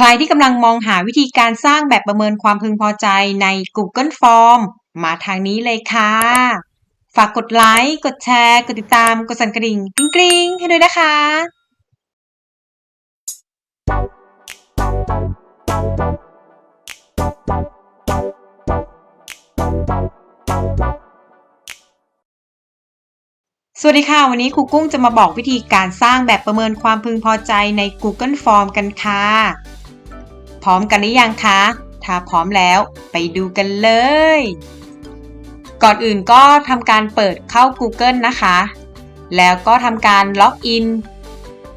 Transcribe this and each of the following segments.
ใครที่กำลังมองหาวิธีการสร้างแบบประเมินความพึงพอใจใน Google Form มาทางนี้เลยค่ะ ฝากกดไลค์ กดแชร์ กดติดตาม กดสั่นกระดิ่งกริ๊งๆ ให้ด้วยนะคะ สวัสดีค่ะ วันนี้ครูกุ้งจะมาบอกวิธีการสร้างแบบประเมินความพึงพอใจใน Google Form กันค่ะ พร้อมกันหรือยังคะ ถ้าพร้อมแล้วไปดูกันเลย ก่อนอื่นก็ทำการเปิดเข้า Google นะคะ แล้วก็ทำการล็อกอิน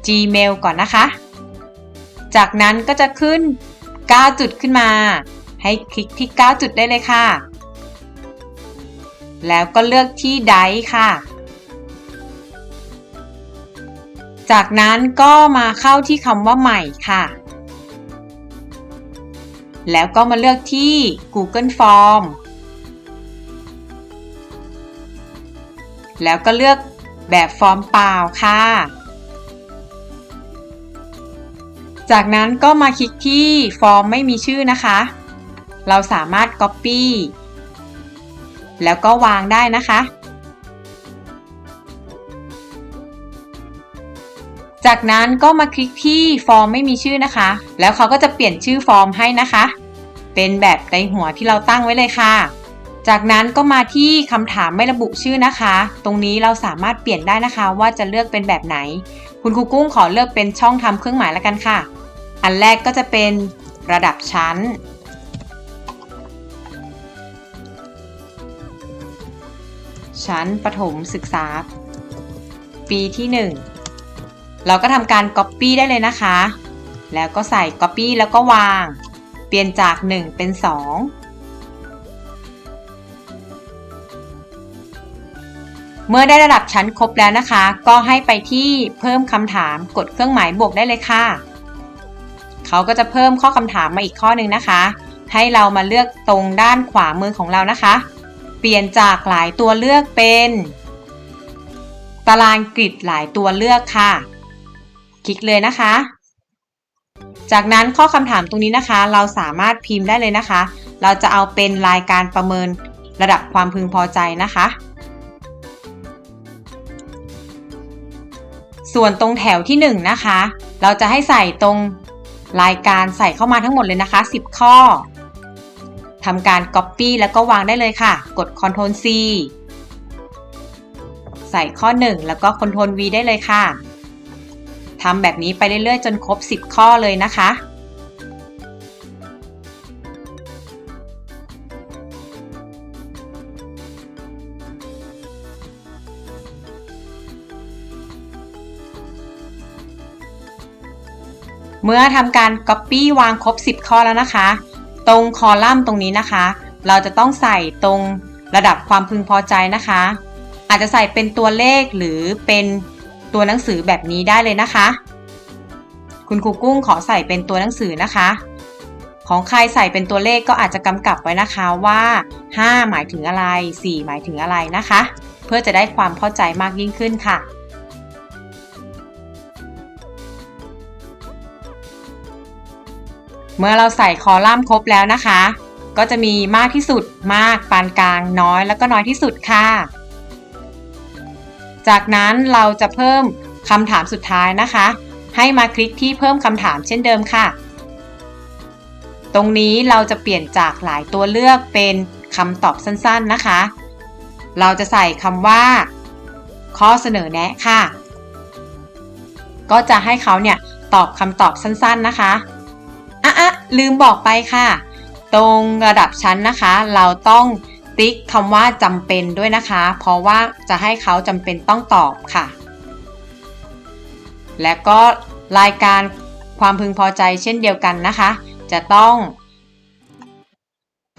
Gmail ก่อนนะคะ จากนั้นก็จะขึ้น 9 จุดขึ้นมา ให้คลิกที่ 9 จุดได้เลยค่ะ แล้วก็เลือกที่ Dice ค่ะ จากนั้นก็มาเข้าที่คำว่าใหม่ค่ะ แล้วก็มาเลือกที่ Google Form แล้วก็เลือกแบบฟอร์มเปล่าค่ะ จากนั้นก็มาคลิกที่ฟอร์มไม่มีชื่อนะคะ เราสามารถ Copy แล้วก็วางได้นะคะ จากนั้นก็มาคลิกที่ฟอร์มไม่มีชื่อนะคะ แล้วเขาก็จะเปลี่ยนชื่อฟอร์มให้นะคะ เป็นแบบในหัวที่เราตั้งไว้เลยค่ะ จากนั้นก็มาที่คำถามไม่ระบุชื่อนะคะ ตรงนี้เราสามารถเปลี่ยนได้นะคะ ว่าจะเลือกเป็นแบบไหน คุณครูกุ้งขอเลือกเป็นช่องทำเครื่องหมายแล้วกันค่ะ อันแรกก็จะเป็นระดับชั้น ชั้นประถมศึกษา ปีที่ 1 เราก็ทำการ Copy ได้เลยนะคะ แล้วก็ใส่ Copy แล้วก็วาง เปลี่ยนจาก 1 เป็น 2 เมื่อได้ระดับชั้นครบแล้วนะคะ ก็ให้ไปที่เพิ่มคำถามกดเครื่องหมายบวกได้เลยค่ะ เขาก็จะเพิ่มข้อคำถามมาอีกข้อหนึ่งนะคะ ให้เรามาเลือกตรงด้านขวามือของเรานะคะ เปลี่ยนจากหลายตัวเลือกเป็น ตารางกริดหลายตัวเลือกค่ะ คลิกเลยนะคะ จากนั้นข้อคำถามตรงนี้นะคะ เราสามารถพิมพ์ได้เลยนะคะ เราจะเอาเป็นรายการประเมินระดับความพึงพอใจนะคะ ส่วนตรงแถวที่ 1 นะคะ เราจะให้ใส่ตรงรายการใส่เข้ามาทั้งหมดเลยนะคะ 10 ข้อทำการ Copy แล้วก็วางได้เลยค่ะ กด Ctrl C ใส่ข้อ 1 แล้วก็ Ctrl V ได้เลยค่ะ ทำแบบนี้ไปเรื่อยๆ จนครบ 10 ข้อเลยนะคะเมื่อทำการ Copy วางครบ 10 ข้อแล้วนะคะ ตรงคอลัมน์ตรงนี้นะคะ เราจะต้องใส่ตรงระดับความพึงพอใจนะคะ อาจจะใส่เป็นตัวเลขหรือเป็น ตัวหนังสือแบบนี้ได้เลยนะคะ คุณครูกุ้งขอใส่เป็นตัวหนังสือนะคะ ของใครใส่เป็นตัวเลขก็อาจจะกำกับไว้นะคะว่า 5 หมายถึงอะไร 4 หมายถึงอะไรนะคะ เพื่อจะได้ความเข้าใจมากยิ่งขึ้นค่ะเมื่อเราใส่คอลัมน์ครบแล้วนะคะ ก็จะมีมากที่สุด มาก ปานกลาง น้อย แล้วก็น้อยที่สุดค่ะ จากนั้นเราจะเพิ่มคำถามสุดท้ายนะคะ ให้มาคลิกที่เพิ่มคำถามเช่นเดิมค่ะ ตรงนี้เราจะเปลี่ยนจากหลายตัวเลือกเป็นคำตอบสั้นๆนะคะ เราจะใส่คำว่า ข้อเสนอแนะค่ะ ก็จะให้เขาเนี่ยตอบคำตอบสั้นๆนะคะอะอะลืมบอกไปค่ะ ตรงระดับชั้นนะคะ เราต้อง ติ๊กคำว่าจำเป็นด้วยนะคะ เพราะว่าจะให้เขาจำเป็นต้องตอบค่ะ และก็รายการความพึงพอใจเช่นเดียวกันนะคะ จะต้อง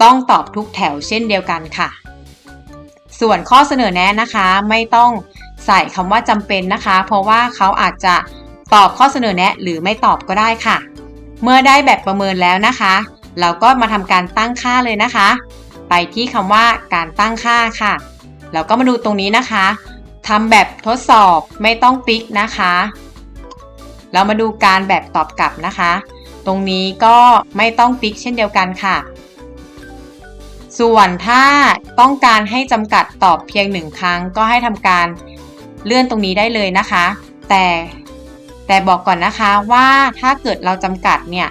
ต้องตอบทุกแถวเช่นเดียวกันค่ะ ส่วนข้อเสนอแนะนะคะไม่ต้องใส่คำว่าจำเป็นนะคะ เพราะว่าเขาอาจจะตอบข้อเสนอแนะหรือไม่ตอบก็ได้ค่ะ เมื่อได้แบบประเมินแล้วนะคะ เราก็มาทำการตั้งค่าเลยนะคะ ไปที่คำว่าการตั้งค่าค่ะเราก็มาดูตรงนี้นะคะทำแบบทดสอบไม่ต้องติ๊กนะคะ เรามาดูการแบบตอบกลับนะคะ ตรงนี้ก็ไม่ต้องติ๊กเช่นเดียวกันค่ะ ส่วนถ้าต้องการให้จำกัดตอบเพียงหนึ่งครั้ง ก็ให้ทำการเลื่อนตรงนี้ได้เลยนะคะ แต่แต่บอกก่อนนะคะว่าถ้าเกิดเราจำกัดเนี่ย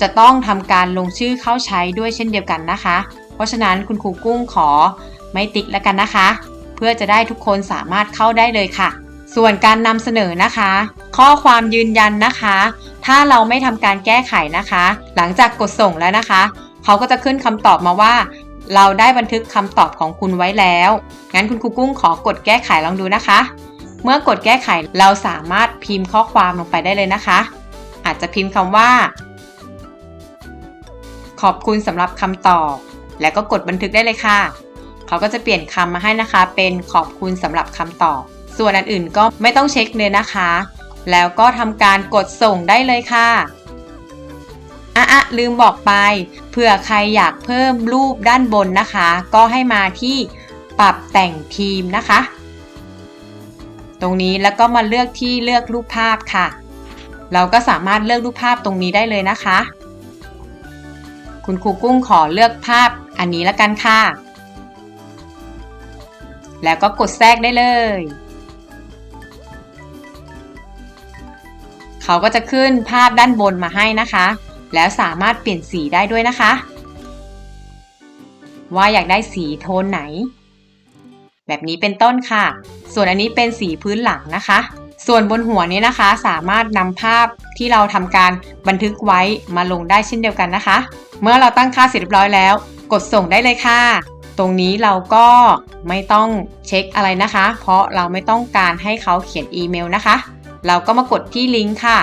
จะต้องทำการลงชื่อเข้าใช้ด้วยเช่นเดียวกันนะคะ เพราะฉะนั้นคุณครูกุ้งขอไม่ติ๊กแล้วกันนะคะ เพื่อจะได้ทุกคนสามารถเข้าได้เลยค่ะ ส่วนการนำเสนอนะคะ ข้อความยืนยันนะคะ ถ้าเราไม่ทำการแก้ไขนะคะ หลังจากกดส่งแล้วนะคะ เขาก็จะขึ้นคำตอบมาว่า เราได้บันทึกคำตอบของคุณไว้แล้ว งั้นคุณครูกุ้งขอกดแก้ไขลองดูนะคะ เมื่อกดแก้ไขเราสามารถพิมพ์ข้อความลงไปได้เลยนะคะ อาจจะพิมพ์คำว่า ขอบคุณสำหรับคำตอบ แล้วก็กดบันทึกได้เลยค่ะ เขาก็จะเปลี่ยนคำมาให้นะคะ เป็นขอบคุณสำหรับคำตอบ ส่วนอันอื่นก็ไม่ต้องเช็คเลยนะคะ แล้วก็ทำการกดส่งได้เลยค่ะอะอะลืมบอกไป เผื่อใครอยากเพิ่มรูปด้านบนนะคะ ก็ให้มาที่ปรับแต่งทีมนะคะ ตรงนี้แล้วก็มาเลือกที่เลือกรูปภาพค่ะ เราก็สามารถเลือกรูปภาพตรงนี้ได้เลยนะคะ คุณครูกุ้งขอเลือกภาพ อันนี้แล้วกันค่ะ แล้วก็กดแทรกได้เลย เขาก็จะขึ้นภาพด้านบนมาให้นะคะ แล้วสามารถเปลี่ยนสีได้ด้วยนะคะ ว่าอยากได้สีโทนไหน แบบนี้เป็นต้นค่ะ ส่วนอันนี้เป็นสีพื้นหลังนะคะส่วนบนหัวนี้นะคะสามารถนำภาพที่เราทำการบันทึกไว้มาลงได้เช่นเดียวกันนะคะ เมื่อเราตั้งค่าเสร็จเรียบร้อยแล้ว กดส่งได้เลยค่ะ ตรงนี้เราก็ไม่ต้องเช็คอะไรนะคะ เพราะเราไม่ต้องการให้เขาเขียนอีเมลนะคะ เราก็มากดที่ลิงก์ค่ะ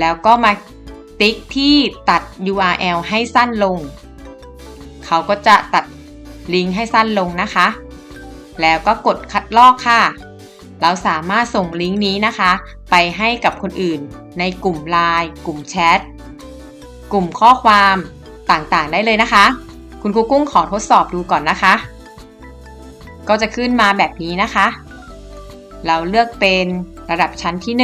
แล้วก็มาติ๊กที่ตัด URL ให้สั้นลง เขาก็จะตัดลิงก์ให้สั้นลงนะคะ แล้วก็กดคัดลอกค่ะ เราสามารถส่งลิงก์นี้นะคะ ไปให้กับคนอื่น ในกลุ่ม Line กลุ่มแชท กลุ่มข้อความ ต่างๆ ได้เลยนะคะ คุณครูกุ้งขอทดสอบดูก่อนนะคะ ก็จะขึ้นมาแบบนี้นะคะ เราเลือกเป็นระดับชั้นที่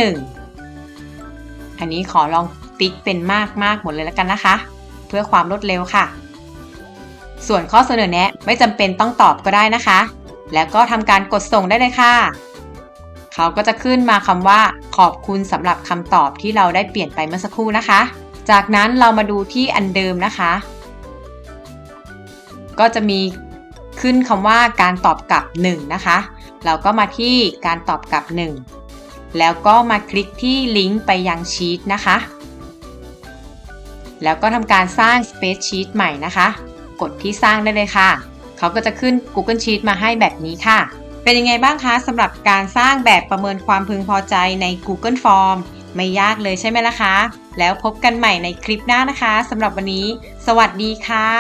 1 อันนี้ขอลองติ๊กเป็นมากมากหมดเลยแล้วกันนะคะ เพื่อความรวดเร็วค่ะ ส่วนข้อเสนอแนะไม่จำเป็นต้องตอบก็ได้นะคะ แล้วก็ทำการกดส่งได้เลยค่ะ เขาก็จะขึ้นมาคำว่าขอบคุณสำหรับคำตอบที่เราได้เปลี่ยนไปเมื่อสักครู่นะคะ จากนั้นเรามาดูที่อันเดิมนะคะ ก็จะมีขึ้นคำว่าการตอบกลับ 1 นะคะ เราก็มาที่การตอบกลับ 1 แล้วก็มาคลิกที่ลิงก์ไปยังชีตนะคะ แล้วก็ทำการสร้าง Space Sheet ใหม่นะคะ กดที่สร้างได้เลยค่ะ เขาก็จะขึ้น Google Sheet มาให้แบบนี้ค่ะ เป็นยังไงบ้างคะสำหรับการสร้างแบบประเมินความพึงพอใจใน Google Form ไม่ยากเลยใช่ไหมล่ะคะ แล้วพบกันใหม่ในคลิปหน้านะคะสำหรับวันนี้ สวัสดีค่ะ